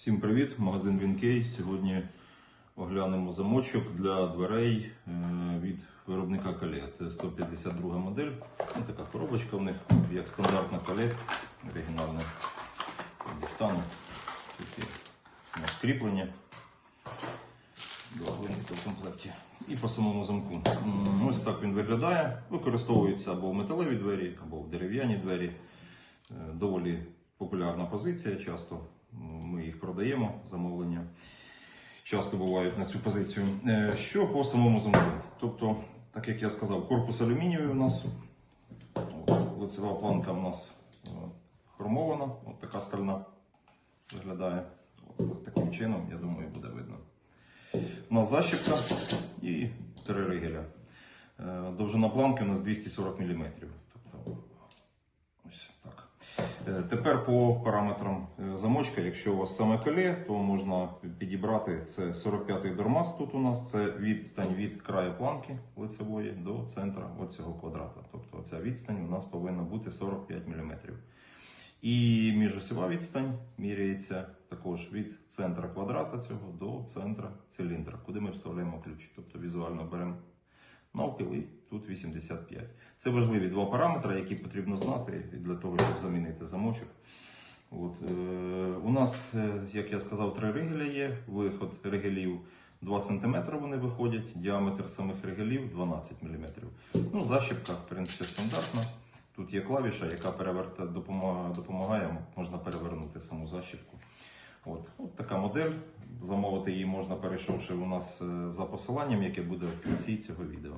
Всім привіт! Магазин Вінкей. Сьогодні оглянемо замочок для дверей е, від виробника Кале. Це 152 модель. Ось така коробочка в них, як стандартна Кале, оригінальна. Дістану. Тут є у нас кріплення. Два гвинтика в комплекті. І по самому замку. Ось так він виглядає. Використовується або в металеві двері, або в дерев'яні двері. Е, Доволі популярна позиція. Часто продаємо, замовлення. Часто бувають на цю позицію. Е, Що по самому замку? Тобто, так як я сказав, корпус алюмінієвий у нас. Лицева планка у нас е, хромована, от така стальна виглядає. От таким чином, я думаю, буде видно. У нас защіпка і три ригеля. Е, Довжина планки у нас 240 мм. Тобто, ось так. Е, Тепер по параметрам е, замочка, якщо у вас саме коле, то можна підібрати це 45-й дормаз тут у нас, це відстань від краю планки лицевої до центра цього квадрата. Тобто ця відстань у нас повинна бути 45 мм. І міжосьова відстань міряється також від центра квадрата цього до центра циліндра, куди ми вставляємо ключ. Тобто візуально беремо навпіл і тут 85. Це важливі два параметри, які потрібно знати для того, щоб замінити замочок. От, е, у нас, е, як я сказав, три ригеля є. Виход ригелів 2 см вони виходять, діаметр самих ригелів 12 мм. Ну, защіпка, в принципі, стандартна. Тут є клавіша, яка переверта, допомагає, можна перевернути саму защіпку. От, от така модель. Замовити її можна, перейшовши у нас е, за посиланням, яке буде в кінці цього відео.